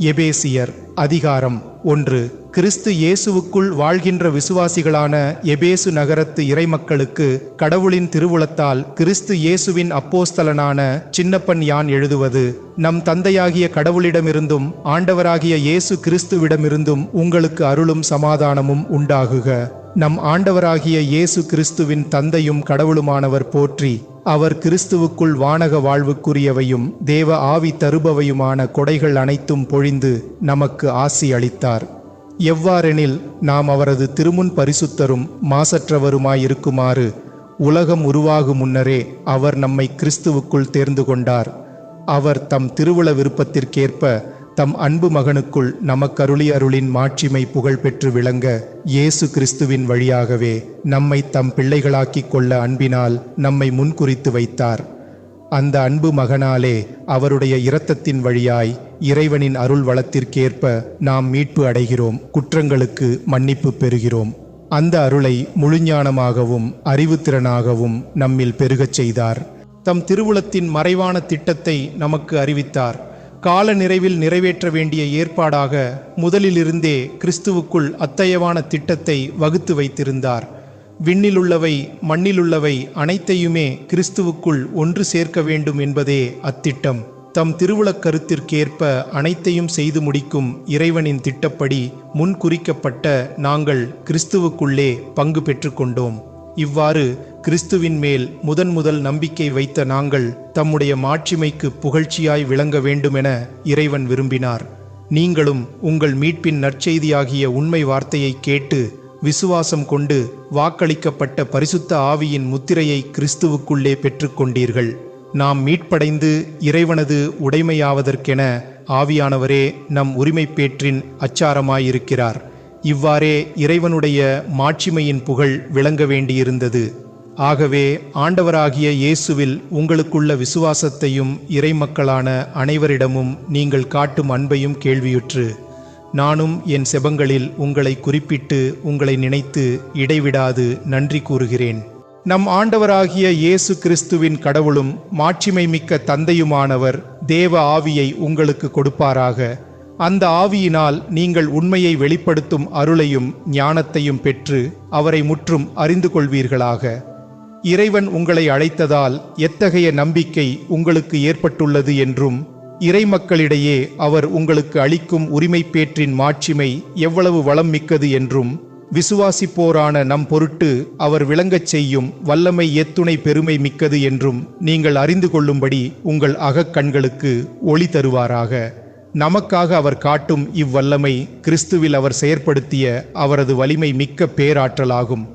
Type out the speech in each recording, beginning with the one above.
எபேசியர் அதிகாரம் ஒன்று. கிறிஸ்து இயேசுவுக்குள் வாழ்கின்ற விசுவாசிகளான எபேசு நகரத்து இறைமக்களுக்கு கடவுளின் திருவுளத்தால் கிறிஸ்து இயேசுவின் அப்போஸ்தலனான சின்னப்பன் யான் எழுதுவது நம் தந்தையாகிய கடவுளிடமிருந்தும் ஆண்டவராகிய இயேசு கிறிஸ்துவிடமிருந்தும் உங்களுக்கு அருளும் சமாதானமும் உண்டாகுக. நம் ஆண்டவராகிய இயேசு கிறிஸ்துவின் தந்தையும் கடவுளுமானவர் போற்றி அவர் கிறிஸ்துவுக்குள் வானக வாழ்வுக்குரியவையும் தேவ ஆவி தருபவையுமான கொடைகள் அனைத்தும் பொழிந்து நமக்கு ஆசி அளித்தார். எவ்வாறெனில் நாம் அவரது திருமுன் பரிசுத்தரும் மாசற்றவருமாயிருக்குமாறு உலகம் உருவாகும் முன்னரே அவர் நம்மை கிறிஸ்துவுக்குள் தேர்ந்து கொண்டார். அவர் தம் திருவுள விருப்பத்திற்கேற்ப தம் அன்பு மகனுக்குள் நமக்கருளி அருளின் மாட்சிமை புகழ் பெற்று விளங்க இயேசு கிறிஸ்துவின் வழியாகவே நம்மை தம் பிள்ளைகளாக்கிக் கொள்ள அன்பினால் நம்மை முன்குறித்து வைத்தார். அந்த அன்பு மகனாலே அவருடைய இரத்தத்தின் வழியாய் இறைவனின் அருள் வளத்திற்கேற்ப நாம் மீட்பு அடைகிறோம் குற்றங்களுக்கு மன்னிப்பு பெறுகிறோம். அந்த அருளை முழுஞானமாகவும் அறிவுத்திறனாகவும் நம்மில் பெருகச் செய்தார். தம் திருவுளத்தின் மறைவான திட்டத்தை நமக்கு அறிவித்தார். கால நிறைவில் நிறைவேற்ற வேண்டிய ஏற்பாடாக முதலிலிருந்தே கிறிஸ்துவுக்குள் அத்தயவான திட்டத்தை வகுத்து வைத்திருந்தார். விண்ணிலுள்ளவை மண்ணிலுள்ளவை அனைத்தையுமே கிறிஸ்துவுக்குள் ஒன்று சேர்க்க வேண்டும் என்பதே அத்திட்டம். தம் திருவுளக் கருத்திற்கேற்ப அனைத்தையும் செய்து முடிக்கும் இறைவனின் திட்டப்படி முன்குறிக்கப்பட்ட நாங்கள் கிறிஸ்துவுக்குள்ளே பங்கு பெற்றுக்கொண்டோம். இவ்வாறு கிறிஸ்துவின் மேல் முதன் முதல் நம்பிக்கை வைத்த நாங்கள் தம்முடைய மாட்சிமைக்கு புகழ்ச்சியாய் விளங்க வேண்டுமென இறைவன் விரும்பினார். நீங்களும் உங்கள் மீட்பின் நற்செய்தியாகிய உண்மை வார்த்தையை கேட்டு விசுவாசம் கொண்டு வாக்களிக்கப்பட்ட பரிசுத்த ஆவியின் முத்திரையை கிறிஸ்துவுக்குள்ளே பெற்றுக்கொண்டீர்கள் நாம் மீட்படைந்து இறைவனது உடைமையாவதற்கென ஆவியானவரே நம் உரிமைப்பேற்றின் அச்சாரமாயிருக்கிறார். இவ்வாறே இறைவனுடைய மாட்சிமையின் புகழ் விளங்க வேண்டியிருந்தது. ஆகவே ஆண்டவராகிய இயேசுவில் உங்களுக்குள்ள விசுவாசத்தையும் இறைமக்களான அனைவரிடமும் நீங்கள் காட்டும் அன்பையும் கேள்வியுற்று நானும் என் செபங்களில் உங்களை குறிப்பிட்டு உங்களை நினைத்து இடைவிடாது நன்றி கூறுகிறேன். நம் ஆண்டவராகிய இயேசு கிறிஸ்துவின் கடவுளும் மாட்சிமை மிக்க தந்தையுமானவர் தேவ ஆவியை உங்களுக்கு கொடுப்பாராக. அந்த ஆவியினால் நீங்கள் உண்மையை வெளிப்படுத்தும் அருளையும் ஞானத்தையும் பெற்று அவரை முற்றும் அறிந்து கொள்வீர்களாக. இறைவன் உங்களை அழைத்ததால் எத்தகைய நம்பிக்கை உங்களுக்கு ஏற்பட்டுள்ளது என்றும் இறைமக்களிடையே அவர் உங்களுக்கு அளிக்கும் உரிமைப்பேற்றின் மாட்சிமை எவ்வளவு வளம் மிக்கது என்றும் விசுவாசிப்போரான நம் பொருட்டு அவர் விளங்கச் செய்யும் வல்லமை எத்துணை பெருமை மிக்கது என்றும் நீங்கள் அறிந்து கொள்ளும்படி உங்கள் அகக்கண்களுக்கு ஒளி தருவாராக. நமக்காக அவர் காட்டும் இவ்வல்லமை கிறிஸ்துவில் அவர் செயற்படுத்திய அவரது வலிமை மிக்க பேராற்றலாகும்.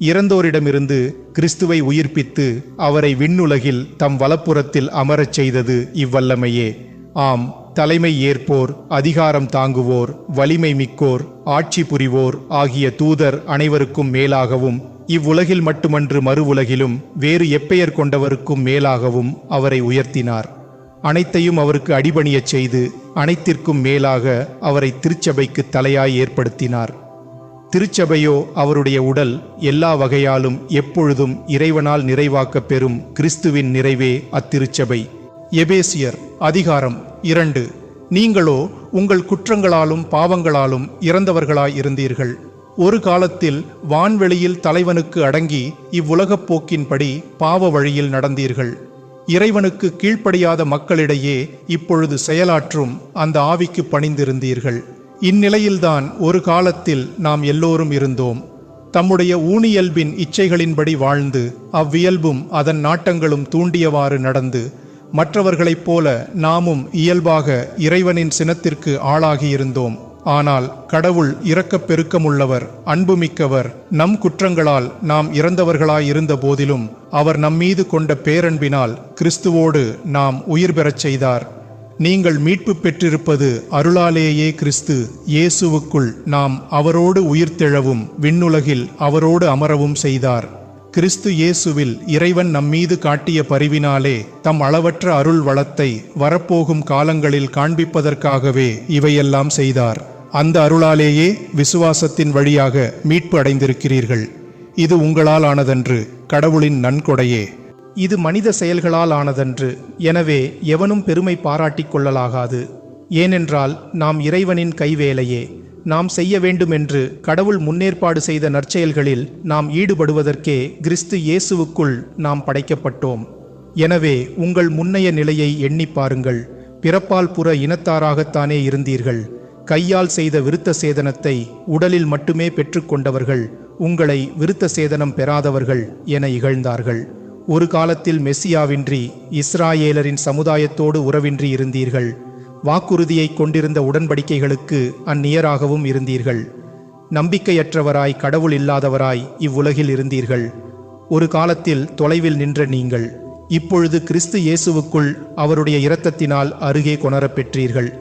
இறந்தோரிடமிருந்து கிறிஸ்துவை உயிர்ப்பித்து அவரை விண்ணுலகில் தம் வலப்புறத்தில் அமரச் செய்தது இவ்வல்லமையே. ஆம் தலைமை ஏற்போர் அதிகாரம் தாங்குவோர் வலிமை மிக்கோர் ஆட்சி புரிவோர் ஆகிய தூதர் அனைவருக்கும் மேலாகவும் இவ்வுலகில் மட்டுமன்று மறு உலகிலும் வேறு எப்பெயர் கொண்டவருக்கும் மேலாகவும் அவரை உயர்த்தினார். அனைத்தையும் அவருக்கு அடிபணியச் செய்து அனைத்திற்கும் மேலாக அவரை திருச்சபைக்கு தலையாய் ஏற்படுத்தினார். திருச்சபையோ அவருடைய உடல் எல்லா வகையாலும் எப்பொழுதும் இறைவனால் நிறைவாக்கப் பெறும் கிறிஸ்துவின் நிறைவே அத்திருச்சபை. எபேசியர் அதிகாரம் இரண்டு. நீங்களோ உங்கள் குற்றங்களாலும் பாவங்களாலும் இறந்தவர்களாய் இருந்தீர்கள். ஒரு காலத்தில் வான்வெளியில் தலைவனுக்கு அடங்கி இவ்வுலகப் போக்கின்படி பாவ வழியில் நடந்தீர்கள். இறைவனுக்கு கீழ்ப்படியாத மக்களிடையே இப்பொழுது செயலாற்றும் அந்த ஆவிக்கு பணிந்திருந்தீர்கள். இந்நிலையில்தான் ஒரு காலத்தில் நாம் எல்லோரும் இருந்தோம். தம்முடைய ஊனியல்பின் இச்சைகளின்படி வாழ்ந்து அவ்வியல்பும் அதன் நாட்டங்களும் தூண்டியவாறு நடந்து மற்றவர்களைப் போல நாமும் இயல்பாக இறைவனின் சினத்திற்கு ஆளாகியிருந்தோம். ஆனால் கடவுள் இரக்கப் பெருக்கமுள்ளவர் அன்புமிக்கவர் நம் குற்றங்களால் நாம் இறந்தவர்களாயிருந்த போதிலும் அவர் நம்மீது கொண்ட பேரன்பினால் கிறிஸ்துவோடு நாம் உயிர் பெறச் செய்தார். நீங்கள் மீட்பு பெற்றிருப்பது அருளாலேயே கிறிஸ்து இயேசுவுக்குள் நாம் அவரோடு உயிர்த்தெழவும் விண்ணுலகில் அவரோடு அமரவும் செய்தார். கிறிஸ்து இயேசுவில் இறைவன் நம்மீது காட்டிய பரிவினாலே தம் அளவற்ற அருள் வளத்தை வரப்போகும் காலங்களில் காண்பிப்பதற்காகவே இவையெல்லாம் செய்தார். அந்த அருளாலேயே விசுவாசத்தின் வழியாக மீட்பு அடைந்திருக்கிறீர்கள். இது உங்களால் ஆனதன்று. கடவுளின் நன்கொடையே. இது மனித செயல்களால் ஆனதன்று. எனவே எவனும் பெருமை பாராட்டிக் கொள்ளலாகாது. ஏனென்றால் நாம் இறைவனின் கைவேலையே. நாம் செய்ய வேண்டுமென்று கடவுள் முன்னேற்பாடு செய்த நற்செயல்களில் நாம் ஈடுபடுவதற்கே கிறிஸ்து இயேசுவுக்குள் நாம் படைக்கப்பட்டோம். எனவே உங்கள் முன்னைய நிலையை எண்ணிப் பாருங்கள். பிறப்பால் புற இனத்தாராகத்தானே இருந்தீர்கள். கையால் செய்த விருத்த சேதனத்தை உடலில் மட்டுமே பெற்றுக்கொண்டவர்கள் உங்களை விருத்த சேதனம் பெறாதவர்கள் என இகழ்ந்தார்கள். ஒரு காலத்தில் மெஸ்ஸியாவின்றி இஸ்ராயேலரின் சமுதாயத்தோடு உறவின்றி இருந்தீர்கள். வாக்குறுதியை கொண்டிருந்த உடன்படிக்கைகளுக்கு அந்நியராகவும் இருந்தீர்கள். நம்பிக்கையற்றவராய் கடவுள் இல்லாதவராய் இவ்வுலகில் இருந்தீர்கள். ஒரு காலத்தில் தொலைவில் நின்ற நீங்கள் இப்பொழுது கிறிஸ்து இயேசுவுக்குள் அவருடைய இரத்தத்தினால் அருகே கொணரப்பெற்றீர்கள்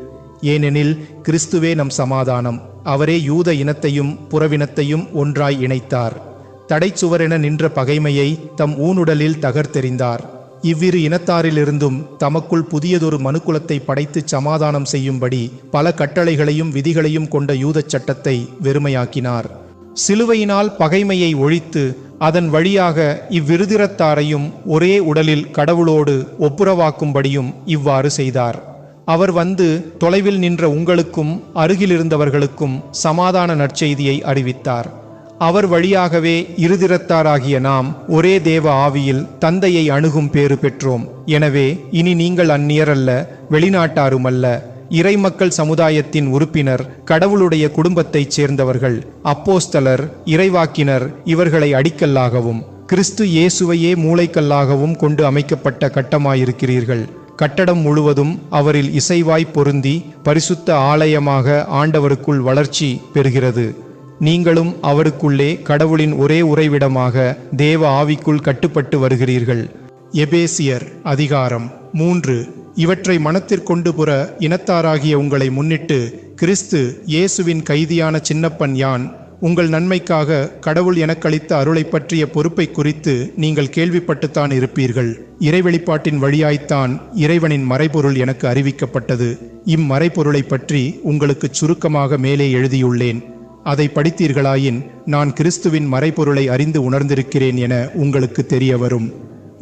ஏனெனில் கிறிஸ்துவே நம் சமாதானம். அவரே யூத இனத்தையும் புறவினத்தையும் ஒன்றாய் இணைத்தார். தடைச்சுவரென நின்ற பகைமையை தம் ஊனுடலில் தகர்த்தெறிந்தார். இவ்விரு இனத்தாரிலிருந்தும் தமக்குள் புதியதொரு மனுக்குலத்தை படைத்து சமாதானம் செய்யும்படி பல கட்டளைகளையும் விதிகளையும் கொண்ட யூதச் சட்டத்தை வெறுமையாக்கினார். சிலுவையினால் பகைமையை ஒழித்து அதன் வழியாக இவ்விருதிரத்தாரையும் ஒரே உடலில் கடவுளோடு ஒப்புரவாக்கும்படியும் இவ்வாறு செய்தார். அவர் வந்து தொலைவில் நின்ற உங்களுக்கும் அருகிலிருந்தவர்களுக்கும் சமாதான நற்செய்தியை அறிவித்தார். அவர் வழியாகவே இருதிரத்தாராகிய நாம் ஒரே தேவ ஆவியில் தந்தையை அணுகும் பேறு பெற்றோம். எனவே இனி நீங்கள் அந்நியரல்ல வெளிநாட்டாருமல்ல இறைமக்கள் சமுதாயத்தின் உறுப்பினர் கடவுளுடைய குடும்பத்தைச் சேர்ந்தவர்கள் அப்போஸ்தலர் இறைவாக்கினர் இவர்களை அடிக்கல்லாகவும் கிறிஸ்து இயேசுவையே மூளைக்கல்லாகவும் கொண்டு அமைக்கப்பட்ட கட்டமாயிருக்கிறீர்கள். கட்டடம் முழுவதும் அவரில் இசைவாய் பொருந்தி பரிசுத்த ஆலயமாக ஆண்டவருக்குள் வளர்ச்சி பெறுகிறது. நீங்களும் அவருக்குள்ளே கடவுளின் ஒரே உறைவிடமாக தேவ ஆவிக்குள் கட்டுப்பட்டு வருகிறீர்கள். எபேசியர் அதிகாரம் மூன்று. இவற்றை மனத்திற்கொண்டு புற இனத்தாராகிய உங்களை முன்னிட்டு கிறிஸ்து இயேசுவின் கைதியான சின்னப்பன் யான் உங்கள் நன்மைக்காக கடவுள் எனக்களித்த அருளை பற்றிய பொறுப்பை குறித்து நீங்கள் கேள்விப்பட்டுத்தான் இருப்பீர்கள். இறைவெளிப்பாட்டின் வழியாய்த்தான் இறைவனின் மறைபொருள் எனக்கு அறிவிக்கப்பட்டது. இம்மறைபொருளை பற்றி உங்களுக்கு சுருக்கமாக மேலே எழுதியுள்ளேன். அதை படித்தீர்களாயின் நான் கிறிஸ்துவின் மறைபொருளை அறிந்து உணர்ந்திருக்கிறேன் என உங்களுக்கு தெரிய வரும்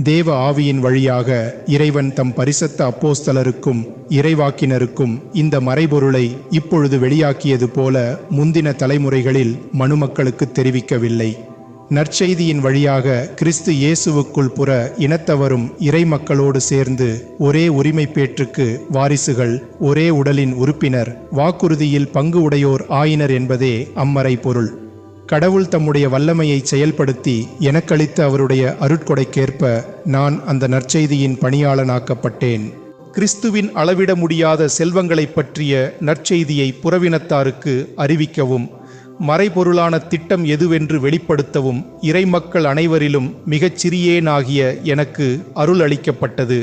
தேவ ஆவியின் வழியாக இறைவன் தம் பரிசத்த அப்போஸ்தலருக்கும் இறைவாக்கினருக்கும் இந்த மறைபொருளை இப்பொழுது வெளியாக்கியது போல முந்தின தலைமுறைகளில் மனுமக்களுக்கு தெரிவிக்கவில்லை. நற்செய்தியின் வழியாக கிறிஸ்து இயேசுவுக்குள் புற இனத்தவரும் இறை மக்களோடு சேர்ந்து ஒரே உரிமை பேற்றுக்கு வாரிசுகள் ஒரே உடலின் உறுப்பினர் வாக்குறுதியில் பங்கு உடையோர் ஆயினர் என்பதே அம்மறை பொருள். கடவுள் தம்முடைய வல்லமையை செயல்படுத்தி எனக்களித்த அவருடைய அருட்கொடைக்கேற்ப நான் அந்த நற்செய்தியின் பணியாளனாக்கப்பட்டேன். கிறிஸ்துவின் அளவிட முடியாத செல்வங்களைப் பற்றிய நற்செய்தியை புறவினத்தாருக்கு அறிவிக்கவும் மறைபொருளான திட்டம் எதுவென்று வெளிப்படுத்தவும் இறைமக்கள் அனைவரிலும் மிகச் சிறியேனாகிய எனக்கு அருள் அளிக்கப்பட்டது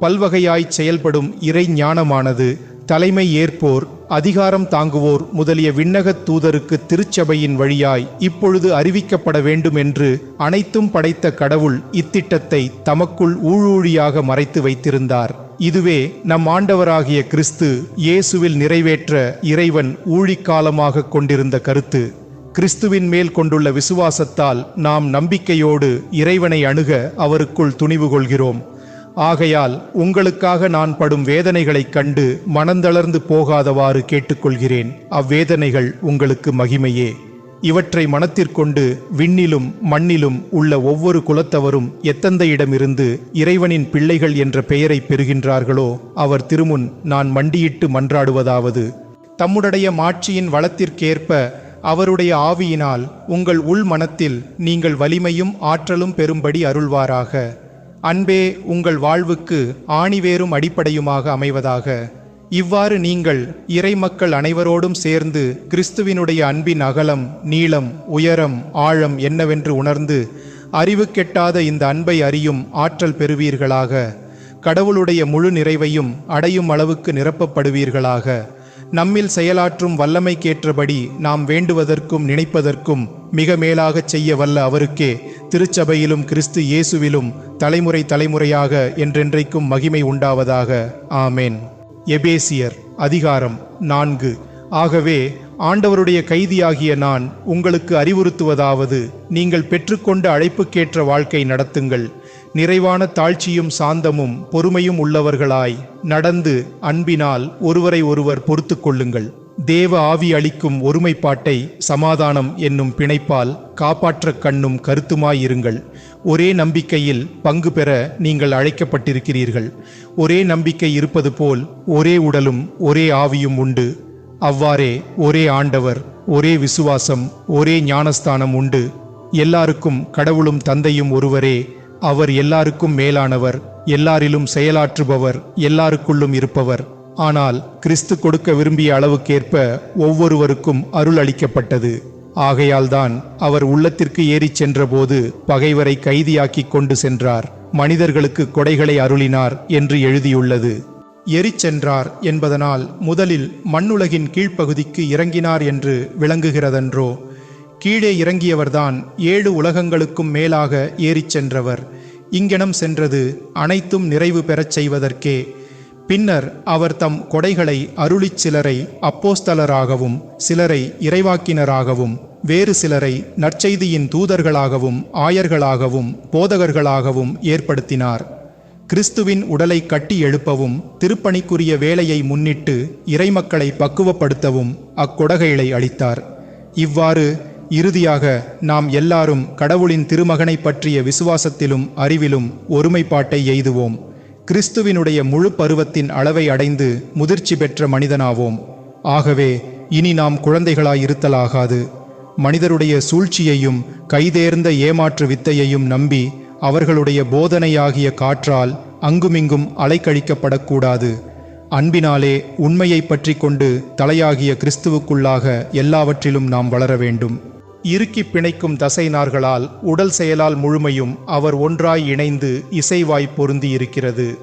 பல்வகையாய் செயல்படும் இறை ஞானமானது தலைமை ஏற்போர் அதிகாரம் தாங்குவோர் முதலிய விண்ணகத் தூதருக்கு திருச்சபையின் வழியாய் இப்பொழுது அறிவிக்கப்பட வேண்டும் என்று அனைத்தும் படைத்த கடவுள் இத்திட்டத்தை தமக்குள் ஊழூழியாக மறைத்து வைத்திருந்தார். இதுவே நம் ஆண்டவராகிய கிறிஸ்து இயேசுவில் நிறைவேற்ற இறைவன் ஊழிக்காலமாக கொண்டிருந்த கருத்து. கிறிஸ்துவின் மேல் கொண்டுள்ள விசுவாசத்தால் நாம் நம்பிக்கையோடு இறைவனை அணுக அவருக்குள் துணிவு கொள்கிறோம். ஆகையால் உங்களுக்காக நான் படும் வேதனைகளைக் கண்டு மனந்தளர்ந்து போகாதவாறு கேட்டுக்கொள்கிறேன். அவ்வேதனைகள் உங்களுக்கு மகிமையே. இவற்றை மனத்திற்கொண்டு விண்ணிலும் மண்ணிலும் உள்ள ஒவ்வொரு குலத்தவரும் எத்தந்தையிடமிருந்து இறைவனின் பிள்ளைகள் என்ற பெயரை பெறுகின்றார்களோ அவர் திருமுன் நான் மண்டியிட்டு மன்றாடுவதாவது. தம்முடைய மாட்சியின் வளத்திற்கேற்ப அவருடைய ஆவியினால் உங்கள் உள் மனத்தில் நீங்கள் வலிமையும் ஆற்றலும் பெறும்படி அருள்வாராக. அன்பே உங்கள் வாழ்வுக்கு ஆணிவேரும் அடிப்படையுமாக அமைவதாக. இவ்வாறு நீங்கள் இறைமக்கள் அனைவரோடும் சேர்ந்து கிறிஸ்துவினுடைய அன்பின் அகலம் நீளம் உயரம் ஆழம் என்னவென்று உணர்ந்து அறிவு கெட்டாத இந்த அன்பை அறியும் ஆற்றல் பெறுவீர்களாக. கடவுளுடைய முழு நிறைவையும் அடையும் அளவுக்கு நிரப்பப்படுவீர்களாக. நம்மில் செயலாற்றும் வல்லமைக்கேற்றபடி நாம் வேண்டுவதற்கும் நினைப்பதற்கும் மிக மேலாகச் செய்ய வல்ல அவருக்கே திருச்சபையிலும் கிறிஸ்து இயேசுவிலும் தலைமுறை தலைமுறையாக என்றென்றைக்கும் மகிமை உண்டாவதாக. ஆமேன். எபேசியர் அதிகாரம் நான்கு. ஆகவே ஆண்டவருடைய கைதியாகிய நான் உங்களுக்கு அறிவுறுத்துவதாவது நீங்கள் பெற்றுக்கொண்ட அழைப்புக்கேற்ற வாழ்க்கை நடத்துங்கள். நிறைவான தாழ்ச்சியும் சாந்தமும் பொறுமையும் உள்ளவர்களாய் நடந்து அன்பினால் ஒருவரை ஒருவர் பொறுத்து கொள்ளுங்கள். தேவ ஆவி அளிக்கும் ஒருமைப்பாட்டை சமாதானம் என்னும் பிணைப்பால் காப்பாற்ற கண்ணும் கருத்துமாயிருங்கள். ஒரே நம்பிக்கையில் பங்கு பெற நீங்கள் அழைக்கப்பட்டிருக்கிறீர்கள். ஒரே நம்பிக்கை இருப்பது போல் ஒரே உடலும் ஒரே ஆவியும் உண்டு. அவ்வாறே ஒரே ஆண்டவர் ஒரே விசுவாசம் ஒரே ஞானஸ்தானம் உண்டு. எல்லாருக்கும் கடவுளும் தந்தையும் ஒருவரே அவர் எல்லாருக்கும் மேலானவர் எல்லாரிலும் செயலாற்றுபவர் எல்லாருக்குள்ளும் இருப்பவர். ஆனால் கிறிஸ்து கொடுக்க விரும்பிய அளவுக்கேற்ப ஒவ்வொருவருக்கும் அருள் அளிக்கப்பட்டது. ஆகையால்தான் அவர் உள்ளத்திற்கு ஏறிச் சென்றபோது பகைவரை கைதியாக்கி கொண்டு சென்றார். மனிதர்களுக்கு கொடைகளை அருளினார் என்று எழுதியுள்ளது. எரிச்சென்றார் என்பதனால் முதலில் மண்ணுலகின் கீழ்ப்பகுதிக்கு இறங்கினார் என்று விளங்குகிறதென்றோ கீழே இறங்கியவர்தான் ஏழு உலகங்களுக்கும் மேலாக ஏறிச் சென்றவர். இங்கனம் சென்றது அனைத்தும் நிறைவு பெறச் செய்வதற்கே. பின்னர் அவர் தம் கொடைகளை அருளிச் சிலரை அப்போஸ்தலராகவும் சிலரை இறைவாக்கினராகவும் வேறு சிலரை நற்செய்தியின் தூதர்களாகவும் ஆயர்களாகவும் போதகர்களாகவும் ஏற்படுத்தினார். கிறிஸ்துவின் உடலை கட்டி எழுப்பவும் திருப்பணிக்குரிய வேலையை முன்னிட்டு இறைமக்களை பக்குவப்படுத்தவும் அக்கொடகைகளை அளித்தார். இவ்வாறு இறுதியாக நாம் எல்லாரும் கடவுளின் திருமகனை பற்றிய விசுவாசத்திலும் அறிவிலும் ஒருமைப்பாட்டை எய்துவோம். கிறிஸ்துவினுடைய முழு பருவத்தின் அளவை அடைந்து முதிர்ச்சி பெற்ற மனிதனாவோம். ஆகவே இனி நாம் குழந்தைகளாயிருத்தலாகாது. மனிதருடைய சூழ்ச்சியையும் கைதேர்ந்த ஏமாற்று வித்தையையும் நம்பி அவர்களுடைய போதனையாகிய காற்றால் அங்குமிங்கும் அலைக்கழிக்கப்படக்கூடாது. அன்பினாலே உண்மையை பற்றி கொண்டு தலையாகிய கிறிஸ்துவுக்குள்ளாக எல்லாவற்றிலும் நாம் வளர வேண்டும் இறுக்கி பிணைக்கும் தசைநார்களால் உடல் செயலால் முழுமையும் அவர் ஒன்றாய் இணைந்து இசைவாய் பொருந்தியிருக்கிறது.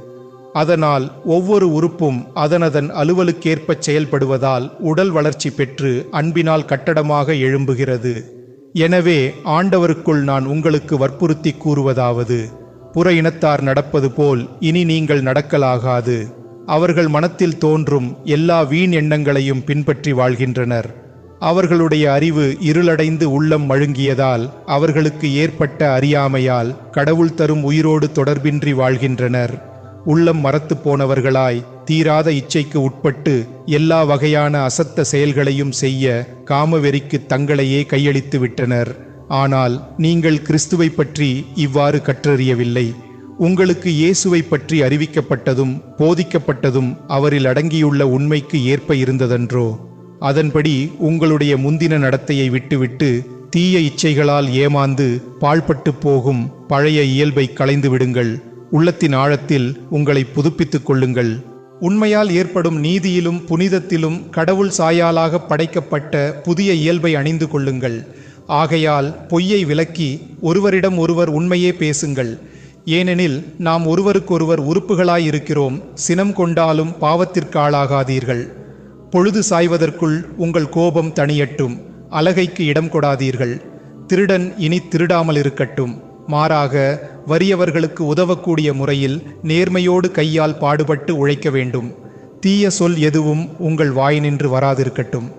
அதனால் ஒவ்வொரு உறுப்பும் அதனதன் அலுவலுக்கேற்பச் செயல்படுவதால் உடல் வளர்ச்சி பெற்று அன்பினால் கட்டடமாக எழும்புகிறது. எனவே ஆண்டவருக்குள் நான் உங்களுக்கு வற்புறுத்தி கூறுவதாவது புற இனத்தார் நடப்பது போல் இனி நீங்கள் நடக்கலாகாது. அவர்கள் மனத்தில் தோன்றும் எல்லா வீண் எண்ணங்களையும் பின்பற்றி வாழ்கின்றனர். அவர்களுடைய அறிவு இருளடைந்து உள்ளம் மழுங்கியதால் அவர்களுக்கு ஏற்பட்ட அறியாமையால் கடவுள் தரும் உயிரோடு தொடர்பின்றி வாழ்கின்றனர். உள்ளம் மரத்து போனவர்களாய் தீராத இச்சைக்கு உட்பட்டு எல்லா வகையான அசத்த செயல்களையும் செய்ய காமவெறிக்கு தங்களையே கையளித்து விட்டனர். ஆனால் நீங்கள் கிறிஸ்துவை பற்றி இவ்வாறு கற்றறியவில்லை. உங்களுக்கு இயேசுவை பற்றி அறிவிக்கப்பட்டதும் போதிக்கப்பட்டதும் அவரில் அடங்கியுள்ள உண்மைக்கு ஏற்ப இருந்ததன்றோ? அதன்படி உங்களுடைய முந்தின நடத்தையை விட்டுவிட்டு தீய இச்சைகளால் ஏமாந்து பாழ்பட்டு போகும் பழைய இயல்பை களைந்து விடுங்கள். உள்ளத்தின் ஆழத்தில் உங்களை புதுப்பித்துக் கொள்ளுங்கள். உண்மையால் ஏற்படும் நீதியிலும் புனிதத்திலும் கடவுள் சாயாலாக படைக்கப்பட்ட புதிய இயல்பை அணிந்து கொள்ளுங்கள். ஆகையால் பொய்யை விலக்கி ஒருவரிடம் ஒருவர் உண்மையே பேசுங்கள். ஏனெனில் நாம் ஒருவருக்கொருவர் உறுப்புகளாயிருக்கிறோம் சினம் கொண்டாலும் பாவத்திற்கு ஆளாகாதீர்கள். பொழுது சாய்வதற்குள் உங்கள் கோபம் தணியட்டும். அலகைக்கு இடம் கொடாதீர்கள். திருடன் இனி திருடாமல் இருக்கட்டும். மாறாக வறியவர்களுக்கு உதவக்கூடிய முறையில் நேர்மையோடு கையால் பாடுபட்டு உழைக்க வேண்டும். தீய சொல் எதுவும் உங்கள் வாய் நின்று வராதிருக்கட்டும்.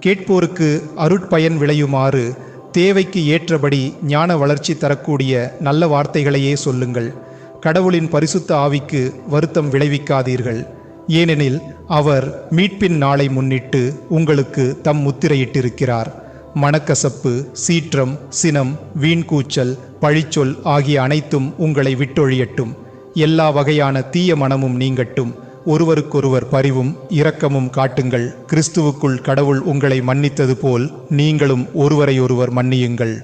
கேட்போருக்கு அருட்பயன் விளையுமாறு தேவைக்கு ஏற்றபடி ஞான வளர்ச்சி தரக்கூடிய நல்ல வார்த்தைகளையே சொல்லுங்கள். கடவுளின் பரிசுத்த ஆவிக்கு வருத்தம் விளைவிக்காதீர்கள். ஏனெனில் அவர் மீட்பின் நாளை முன்னிட்டு உங்களுக்கு தம் முத்திரையிட்டிருக்கிறார். மனக்கசப்பு சீற்றம் சினம் வீண்கூச்சல் பழிச்சொல் ஆகிய அனைத்தும் உங்களை விட்டொழியட்டும். எல்லா வகையான தீய மனமும் நீங்கட்டும். ஒருவருக்கொருவர் பரிவும் இரக்கமும் காட்டுங்கள். கிறிஸ்துவுக்குள் கடவுள் உங்களை மன்னித்தது போல் நீங்களும் ஒருவரையொருவர் மன்னியுங்கள்.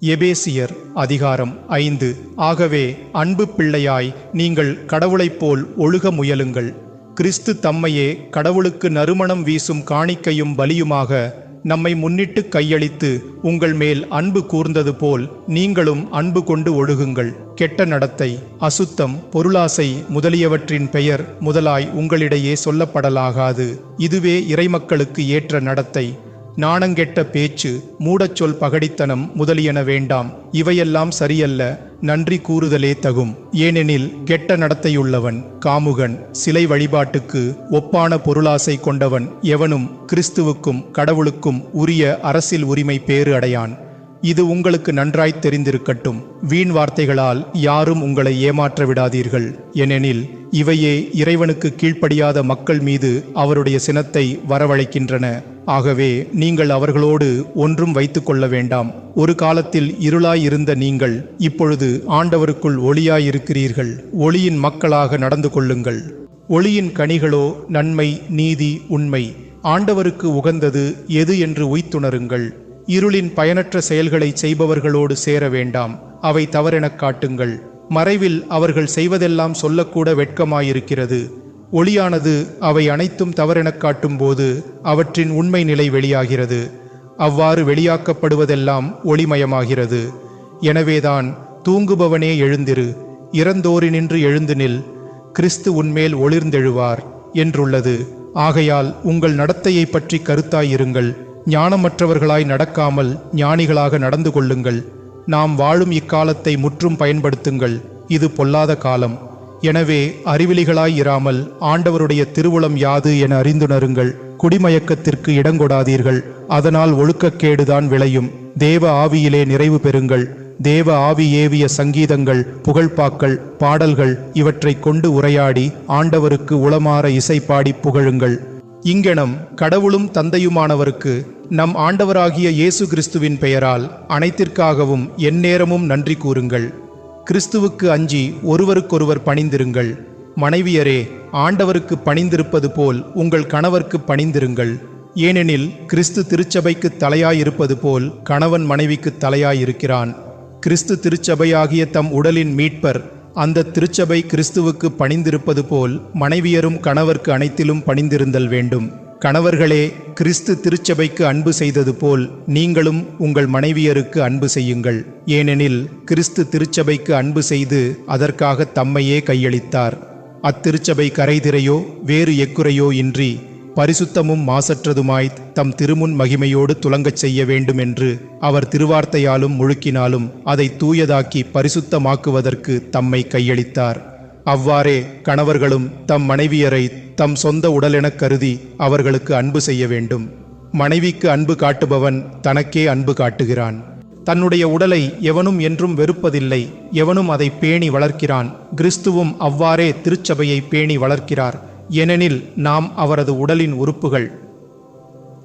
எபேசியர் அதிகாரம் ஐந்து. ஆகவே அன்பு பிள்ளையாய் நீங்கள் கடவுளைப் போல் ஒழுக முயலுங்கள். கிறிஸ்து தம்மையே கடவுளுக்கு நறுமணம் வீசும் காணிக்கையும் பலியுமாக நம்மை முன்னிட்டு கையளித்து உங்கள் மேல் அன்பு கூர்ந்தது போல் நீங்களும் அன்பு கொண்டு ஒழுகுங்கள். கெட்ட நடத்தை அசுத்தம் பொருளாசை முதலியவற்றின் பெயர் முதலாய் உங்களிடையே சொல்லப்படலாகாது. இதுவே இறைமக்களுக்கு ஏற்ற நடத்தை. நாணங்கெட்ட பேச்சு மூடச்சொல் பகடித்தனம் முதலியன வேண்டாம். இவையெல்லாம் சரியல்ல. நன்றி கூறுதலே தகும். ஏனெனில் கெட்ட நடத்தையுள்ளவன் காமுகன் சிலை வழிபாட்டுக்கு ஒப்பான பொருளாசை கொண்டவன் எவனும் கிறிஸ்துவுக்கும் கடவுளுக்கும் உரிய அரசில் உரிமை பேறு அடையான். இது உங்களுக்கு நன்றாய் தெரிந்திருக்கட்டும். வீண் வார்த்தைகளால் யாரும் உங்களை ஏமாற்ற விடாதீர்கள். ஏனெனில் இவையே இறைவனுக்கு கீழ்ப்படியாத மக்கள் மீது அவருடைய சினத்தை வரவழைக்கின்றன. ஆகவே நீங்கள் அவர்களோடு ஒன்றும் வைத்துக் கொள்ள வேண்டாம். ஒரு காலத்தில் இருளாயிருந்த நீங்கள் இப்பொழுது ஆண்டவருக்குள் ஒளியாயிருக்கிறீர்கள். ஒளியின் மக்களாக நடந்து கொள்ளுங்கள். ஒளியின் கனிகளோ நன்மை நீதி உண்மை. ஆண்டவருக்கு உகந்தது எது என்று உய்த்துணருங்கள். இருளின் பயனற்ற செயல்களை செய்பவர்களோடு சேர வேண்டாம். அவை தவறெனக் காட்டுங்கள். மறைவில் அவர்கள் செய்வதெல்லாம் சொல்லக்கூட வெட்கமாயிருக்கிறது. ஒளியானது அவை அனைத்தும் தவறெனக் காட்டும்போது அவற்றின் உண்மை நிலை வெளியாகிறது. அவ்வாறு வெளியாக்கப்படுவதெல்லாம் ஒளிமயமாகிறது. எனவேதான் தூங்குபவனே எழுந்திரு. இறந்தோரினின்று எழுந்து நில். கிறிஸ்து உன்மேல் ஒளிர்ந்தெழுவார் என்றுள்ளது. ஆகையால் உங்கள் நடத்தையை பற்றி கருத்தாயிருங்கள். ஞானமற்றவர்களாய் நடக்காமல் ஞானிகளாக நடந்து கொள்ளுங்கள். நாம் வாழும் இக்காலத்தை முற்றும் பயன்படுத்துங்கள். இது பொல்லாத காலம். எனவே அறிவிலிகளாய் இராமல் ஆண்டவருடைய திருவுளம் யாது என அறிந்துணருங்கள். குடிமயக்கத்திற்கு இடங்கொடாதீர்கள். அதனால் ஒழுக்கக்கேடுதான் விளையும். தேவ ஆவியிலே நிறைவு பெறுங்கள். தேவ ஆவி ஏவிய சங்கீதங்கள் புகழ்பாக்கள் பாடல்கள் இவற்றைக் கொண்டு உரையாடி ஆண்டவருக்கு உளமாற இசை பாடி புகழுங்கள். இங்கனம் கடவுளும் தந்தையுமானவருக்கு நம் ஆண்டவராகிய இயேசு கிறிஸ்துவின் பெயரால் அனைத்திற்காகவும் எந்நேரமும் நன்றி கூறுங்கள். கிறிஸ்துவுக்கு அஞ்சி ஒருவருக்கொருவர் பணிந்திருங்கள். மனைவியரே ஆண்டவருக்கு பணிந்திருப்பது போல் உங்கள் கணவர்க்கு பணிந்திருங்கள். ஏனெனில் கிறிஸ்து திருச்சபைக்கு தலையாயிருப்பது போல் கணவன் மனைவிக்கு தலையாயிருக்கிறான். கிறிஸ்து திருச்சபையாகிய தம் உடலின் மீட்பர் அந்த திருச்சபை கிறிஸ்துவுக்கு பணிந்திருப்பது போல் மனைவியரும் கணவர்க்கு அனைத்திலும் பணிந்திருந்தல் வேண்டும். கணவர்களே கிறிஸ்து திருச்சபைக்கு அன்பு செய்தது போல் நீங்களும் உங்கள் மனைவியருக்கு அன்பு செய்யுங்கள். ஏனெனில் கிறிஸ்து திருச்சபைக்கு அன்பு செய்து அதற்காக தம்மையே கையளித்தார். அத்திருச்சபை கரைதிரையோ வேறு எக்குறையோ இன்றி பரிசுத்தமும் மாசற்றதுமாய் தம் திருமுன் மகிமையோடு துலங்கச் செய்ய வேண்டும் என்று அவர் திருவார்த்தையாலும் முழுக்கினாலும் அதை தூயதாக்கி பரிசுத்தமாக்குவதற்கு தம்மை கையளித்தார். அவ்வாறே கணவர்களும் தம் மனைவியரை தம் சொந்த உடலெனக் கருதி அவர்களுக்கு அன்பு செய்ய வேண்டும். மனைவிக்கு அன்பு காட்டுபவன் தனக்கே அன்பு காட்டுகிறான். தன்னுடைய உடலை எவனும் என்றும் வெறுப்பதில்லை எவனும் அதை பேணி வளர்க்கிறான். கிறிஸ்துவும் அவ்வாறே திருச்சபையை பேணி வளர்க்கிறார். ஏனெனில் நாம் அவரது உடலின் உறுப்புகள்.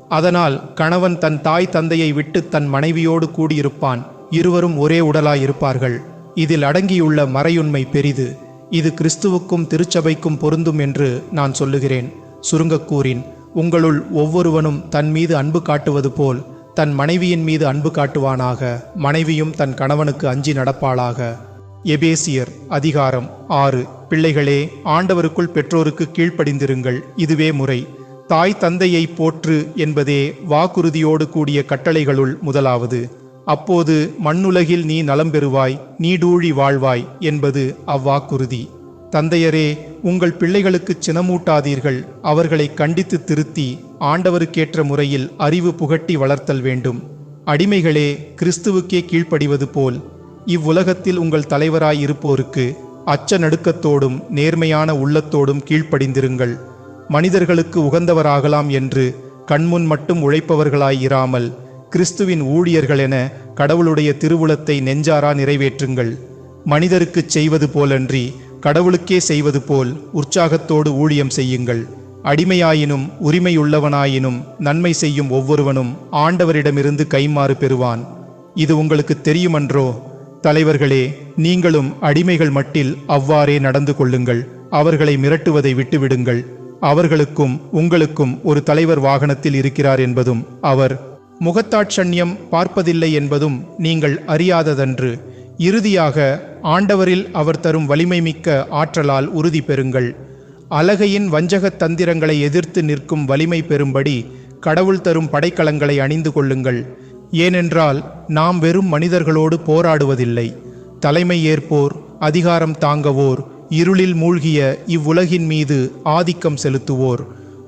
அதனால் கணவன் தன் தாய் தந்தையை விட்டு தன் மனைவியோடு கூடியிருப்பான். இருவரும் ஒரே உடலாயிருப்பார்கள். இதில் அடங்கியுள்ள மறையுண்மை பெரிது. இது கிறிஸ்துவுக்கும் திருச்சபைக்கும் பொருந்தும் என்று நான் சொல்லுகிறேன். சுருங்கக்கூறின் உங்களுள் ஒவ்வொருவனும் தன் மீது அன்பு காட்டுவது போல் தன் மனைவியின் மீது அன்பு காட்டுவானாக. மனைவியும் தன் கணவனுக்கு அஞ்சி நடப்பாளாக. எபேசியர் அதிகாரம் ஆறு. பிள்ளைகளே ஆண்டவருக்குள் பெற்றோருக்கு கீழ்ப்படிந்திருங்கள். இதுவே முறை. தாய் தந்தையை போற்று என்பதே வாக்குறுதியோடு கூடிய கட்டளைகளுள் முதலாவது. அப்போது மண்ணுலகில் நீ நலம் பெறுவாய் நீடூழி வாழ்வாய் என்பது அவ்வாக்குறுதி. தந்தையரே உங்கள் பிள்ளைகளுக்குச் சினமூட்டாதீர்கள். அவர்களை கண்டித்து திருத்தி ஆண்டவருக்கேற்ற முறையில் அறிவு புகட்டி வளர்த்தல் வேண்டும். அடிமைகளே கிறிஸ்துவுக்கே கீழ்ப்படிவது போல் இவ்வுலகத்தில் உங்கள் தலைவராய் இருப்போருக்கு அச்ச நடுக்கத்தோடும் நேர்மையான உள்ளத்தோடும் கீழ்ப்படிந்திருங்கள். மனிதர்களுக்கு உகந்தவராகலாம் என்று கண்முன் மட்டும் உழைப்பவர்களாய் இராமல் கிறிஸ்துவின் ஊழியர்கள் என கடவுளுடைய திருவுளத்தை நெஞ்சாரா நிறைவேற்றுங்கள். மனிதருக்குச் செய்வது போலன்றி கடவுளுக்கே செய்வது போல் உற்சாகத்தோடு ஊழியம் செய்யுங்கள். அடிமையாயினும் உரிமையுள்ளவனாயினும் நன்மை செய்யும் ஒவ்வொருவனும் ஆண்டவரிடமிருந்து கைமாறு பெறுவான். இது உங்களுக்கு தெரியுமன்றோ? தலைவர்களே நீங்களும் அடிமைகள் மட்டில் அவ்வாறே நடந்து கொள்ளுங்கள். அவர்களை மிரட்டுவதை விட்டுவிடுங்கள். அவர்களுக்கும் உங்களுக்கும் ஒரு தலைவர் வாகனத்தில் இருக்கிறார் என்பதும் அவர் முகத்தாட்சண்யம் பார்ப்பதில்லை என்பதும் நீங்கள் அறியாததன்று. இறுதியாக ஆண்டவரில் அவர் தரும் வலிமை மிக்க ஆற்றலால் உறுதி பெறுங்கள். அலகையின் வஞ்சகத் தந்திரங்களை எதிர்த்து நிற்கும் வலிமை பெறும்படி கடவுள் தரும் படைக்கலங்களை அணிந்து கொள்ளுங்கள். ஏனென்றால் நாம் வெறும் மனிதர்களோடு போராடுவதில்லை. தலைமை ஏற்போர் அதிகாரம் தாங்கவோர் இருளில் மூழ்கிய இவ்வுலகின் மீது ஆதிக்கம் செலுத்துவோர்.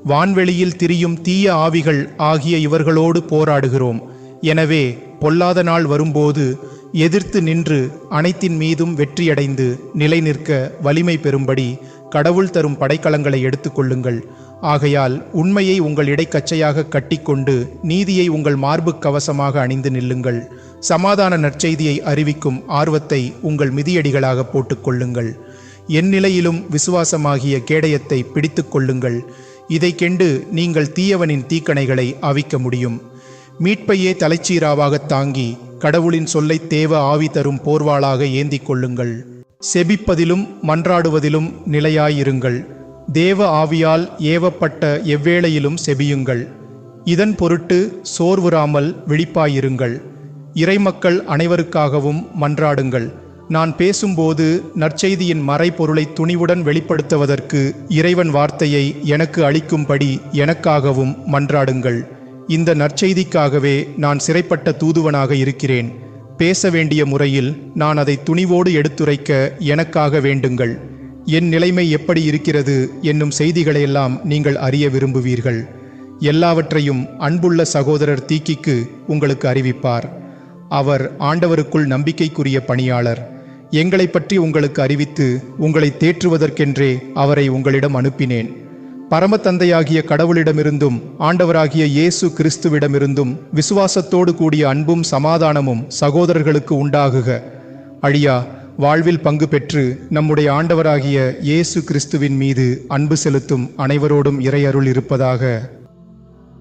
வான்வெளியில் திரியும் தீய ஆவிகள் ஆகிய இவர்களோடு போராடுகிறோம். எனவே பொல்லாத நாள் வரும்போது எதிர்த்து நின்று அனைத்தின் மீதும் வெற்றியடைந்து நிலை நிற்க வலிமை பெறும்படி கடவுள் தரும் படைக்கலங்களை எடுத்துக்கொள்ளுங்கள். ஆகையால் உண்மையை உங்கள் இடைக்கச்சையாக கட்டிக்கொண்டு நீதியை உங்கள் மார்புக் கவசமாக அணிந்து நில்லுங்கள். சமாதான நற்செய்தியை அறிவிக்கும் ஆர்வத்தை உங்கள் மிதியடிகளாக போட்டுக்கொள்ளுங்கள் என் நிலையிலும் விசுவாசமாகிய கேடயத்தை பிடித்து கொள்ளுங்கள். இதை கெண்டு நீங்கள் தீயவனின் தீக்கணைகளை அவிக்க முடியும். மீட்பையே தலைச்சீராவாகத் தாங்கி கடவுளின் சொல்லைத் தேவ ஆவி தரும் போர்வாளாக ஏந்திக் கொள்ளுங்கள். செபிப்பதிலும் மன்றாடுவதிலும் நிலையாயிருங்கள். தேவ ஆவியால் ஏவப்பட்ட எவ்வேளையிலும் செபியுங்கள். இதன் பொருட்டு சோர்வுறாமல் விழிப்பாயிருங்கள். இறைமக்கள் அனைவருக்காகவும் மன்றாடுங்கள். நான் பேசும்போது நற்செய்தியின் மறைபொருளை துணிவுடன் வெளிப்படுத்துவதற்கு இறைவன் வார்த்தையை எனக்கு அளிக்கும்படி எனக்காகவும் மன்றாடுங்கள். இந்த நற்செய்திக்காகவே நான் சிறைப்பட்ட தூதுவனாக இருக்கிறேன். பேச வேண்டிய முறையில் நான் அதை துணிவோடு எடுத்துரைக்க எனக்காக வேண்டுங்கள். என் நிலைமை எப்படி இருக்கிறது என்னும் செய்திகளையெல்லாம் நீங்கள் அறிய விரும்புவீர்கள். எல்லாவற்றையும் அன்புள்ள சகோதரர் தீக்கிக்கு உங்களுக்கு அறிவிப்பார். அவர் ஆண்டவருக்குள் நம்பிக்கைக்குரிய பணியாளர். எங்களைப் பற்றி உங்களுக்கு அறிவித்து உங்களை தேற்றுவதற்கென்றே அவரை உங்களிடம் அனுப்பினேன். பரமத்தந்தையாகிய கடவுளிடமிருந்தும் ஆண்டவராகிய இயேசு கிறிஸ்துவிடமிருந்தும் விசுவாசத்தோடு கூடிய அன்பும் சமாதானமும் சகோதரர்களுக்கு உண்டாகுக. அழியா வாழ்வில் பங்கு பெற்று நம்முடைய ஆண்டவராகிய இயேசு கிறிஸ்துவின் மீது அன்பு செலுத்தும் அனைவரோடும் இறையருள் இருப்பதாக